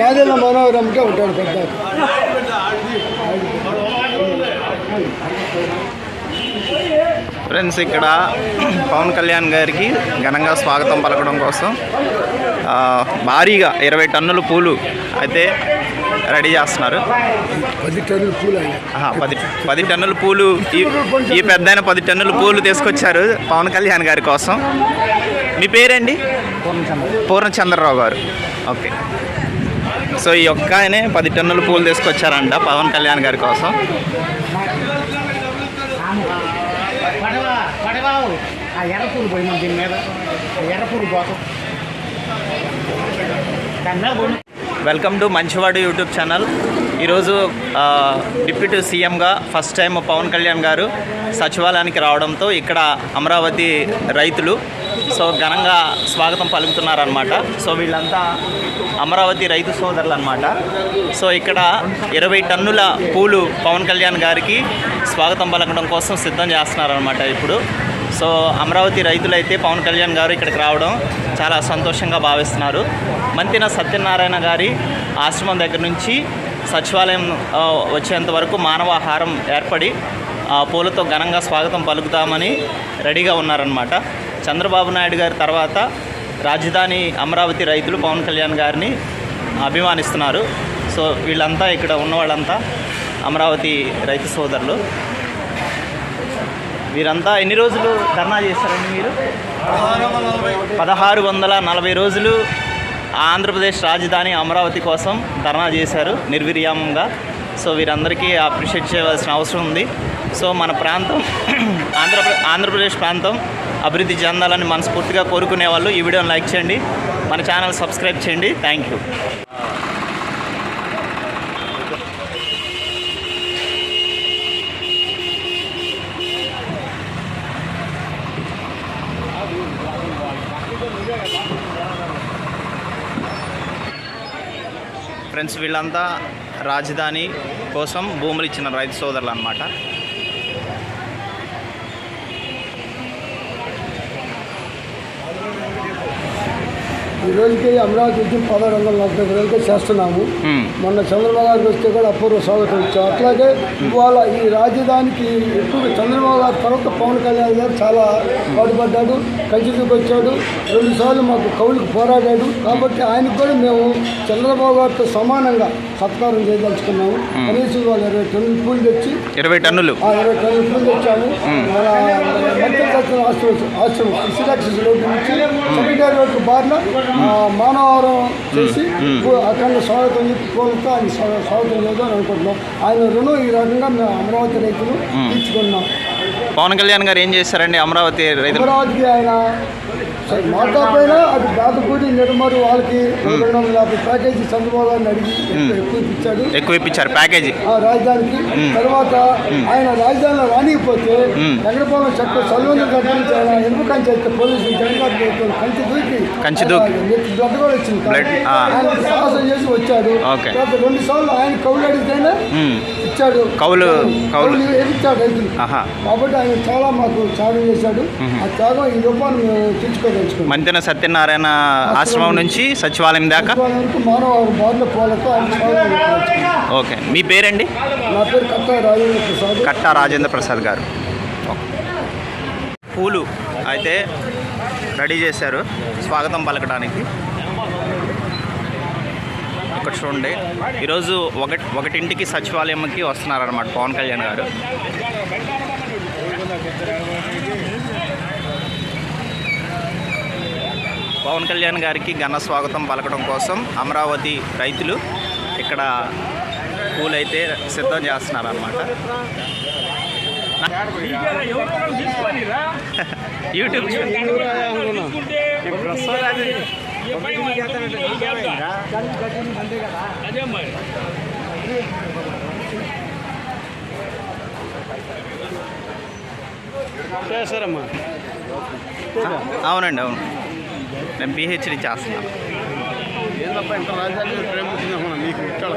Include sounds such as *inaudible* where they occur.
నాదేళ్ళ మనోరమ్మకే ఉంటాడు పెద్ద ఫ్రెండ్స్ ఇక్కడ పవన్ కళ్యాణ్ గారికి ఘనంగా స్వాగతం పలకడం కోసం భారీగా ఇరవై టన్నుల పూలు అయితే రెడీ చేస్తున్నారు. పది పది పది టన్నుల పూలు ఈ పెద్ద పది టన్నుల పూలు తీసుకొచ్చారు పవన్ కళ్యాణ్ గారి కోసం. మీ పేరేంటి పూర్ణచంద్రరావు గారు. ఓకే. సో ఈ ఒక్క ఆయనే పది టన్నుల పూలు తీసుకొచ్చారంట పవన్ కళ్యాణ్ గారి కోసం. ఎర్రపూలు దీని మీద. ఎర్రపూలు పోయి వెల్కమ్ టు మంచివాడు యూట్యూబ్ ఛానల్. ఈరోజు డిప్యూటీ సీఎంగా ఫస్ట్ టైం పవన్ కళ్యాణ్ గారు సచివాలయానికి రావడంతో ఇక్కడ అమరావతి రైతులు సో ఘనంగా స్వాగతం పలుకుతున్నారనమాట సో వీళ్ళంతా అమరావతి రైతు సోదరులు అనమాట సో ఇక్కడ ఇరవై టన్నుల పూలు పవన్ కళ్యాణ్ గారికి స్వాగతం పలకడం కోసం సిద్ధం చేస్తున్నారనమాట ఇప్పుడు. సో అమరావతి రైతులైతే పవన్ కళ్యాణ్ గారు ఇక్కడికి రావడం చాలా సంతోషంగా భావిస్తున్నారు. మంతిన సత్యనారాయణ గారి ఆశ్రమం దగ్గర నుంచి సచివాలయం వచ్చేంత వరకు మానవాహారం ఏర్పడి ఆ, పూలతో ఘనంగా స్వాగతం పలుకుతామని రెడీగా ఉన్నారనమాట చంద్రబాబు నాయుడు గారి తర్వాత రాజధాని అమరావతి రైతులు పవన్ కళ్యాణ్ గారిని అభిమానిస్తున్నారు. సో వీళ్ళంతా ఇక్కడ ఉన్న వాళ్ళంతా అమరావతి రైతు సోదరులు. వీరంతా ఎన్ని రోజులు ధర్నా చేశారండి మీరు? పదహారు వందల నలభై రోజులు ఆంధ్రప్రదేశ్ రాజధాని అమరావతి కోసం ధర్నా చేశారు నిర్విర్యామంగా సో వీరందరికీ అప్రిషియేట్ చేయవలసిన అవసరం ఉంది. సో మన ప్రాంతం *clears throat* ఆంధ్రప్రదేశ్ ఆంధ్రప్రదేశ్ ప్రాంతం అభివృద్ధి చెందాలని మనస్ఫూర్తిగా కోరుకునే వాళ్ళు ఈ వీడియోని లైక్ చేయండి. మన ఛానల్ సబ్స్క్రైబ్ చేయండి. Thank you. ఫ్రెండ్స్ వీళ్ళంతా రాజధాని కోసం భూములు ఇచ్చిన రైతు సోదరులు అనమాట ఈ రోజుకి అమరావతి నుంచి పదహారు వందల నలభై ఐదు రోజులకి చేస్తున్నాము. మొన్న చంద్రబాబు గారికి వస్తే కూడా అపూర్వ స్వాగతం ఇచ్చాం. అట్లాగే ఇవాళ ఈ రాజధానికి ఎక్కువ చంద్రబాబు గారి తర్వాత పవన్ కళ్యాణ్ గారు చాలా పాటుపడ్డాడు కంచికి వచ్చాడు రెండు సార్లు మాకు కౌలుకు పోరాడాడు. కాబట్టి ఆయనకు కూడా మేము చంద్రబాబు గారితో సమానంగా సత్కారం చేయదలుచుకున్నాము. కనీసం వాళ్ళు ఇరవై టన్నులు పూలు తెచ్చి ఇరవై టన్నులు. ఆ ఇరవై టన్నుల పూలు తెచ్చాము. మన మంత్రిత్వ ఆశ్రమం ఆశ్రమం రోడ్డు నుంచి వరకు బారిన ఆ, మానవహారం చేసి అక్కడ స్వాగతం చెప్పి పూలతో ఆయన స్వా- స్వాగతం చేద్దాం అని అనుకుంటున్నాం. ఆయన రుణం ఈ రకంగా మేము అమరావతి రైతులు తీర్చుకున్నాం. పవన్ కళ్యాణ్ గారు ఏం చేశారండి అమరావతి రైతులు? అమరావతికి ఆయన సరే, మాట్లాడిపోయినా అది బాధపూడి నిర్మరు వాళ్ళకి రెండు వందల యాభై ప్యాకేజీ చంద్రబాబు అడిగి ఎక్కువ ఎక్కువ ఇప్పించాడు. ఎక్కువ ఇప్పించారు ప్యాకేజీ. ఆ రాజధానికి. తర్వాత ఆయన రాజధానిలో రానికపోతే వెంకటపాలెం చట్ట ఎనుపు కంచి అయితే పోలీసులు కంచి దూకి. బ్లడ్ కూడా వచ్చింది సాహసం చేసి వచ్చాడు. ఓకే. రెండు సార్లు ఆయన కౌలు అడిగితేనే. ఇచ్చాడు. కౌలు కౌలు. ఇచ్చాడు రైతులు. కాబట్టి ఆయన చాలా మాకు త్యాగం చేశాడు. ఆ త్యాగం ఈ రూపాన్ని మేము తీర్చుకోదలుచుకున్నాం. మంతెన సత్యనారాయణ ఆశ్రమం నుంచి సచివాలయం దాకా? మానవ బార్ల పోలతో. ఓకే. మీ పేరండి? నా పేరు కట్ట రాజేంద్ర ప్రసాద్. కట్టా రాజేంద్ర ప్రసాద్ గారు. పూలు. అయితే రెడీ చేశారు. స్వాగతం పలకడానికి. ఇక్కడ చూడండి. ఈరోజు ఒకటి ఒకటింటికి సచివాలయంకి వస్తున్నారన్నమాట పవన్ కళ్యాణ్ గారు. పవన్ కళ్యాణ్ గారికి ఘన స్వాగతం పలకడం కోసం అమరావతి రైతులు ఇక్కడ పూలైతే సిద్ధం చేస్తున్నారు అనమాట యూట్యూబ్ చేస్తారమ్మా అవునండి అవును. నేను బీహెచ్డీ చేస్తున్నాను. ఏందప్ప ఇంత రాజధాని ప్రేమ వచ్చిందమ్మా మీకు ఇక్కడ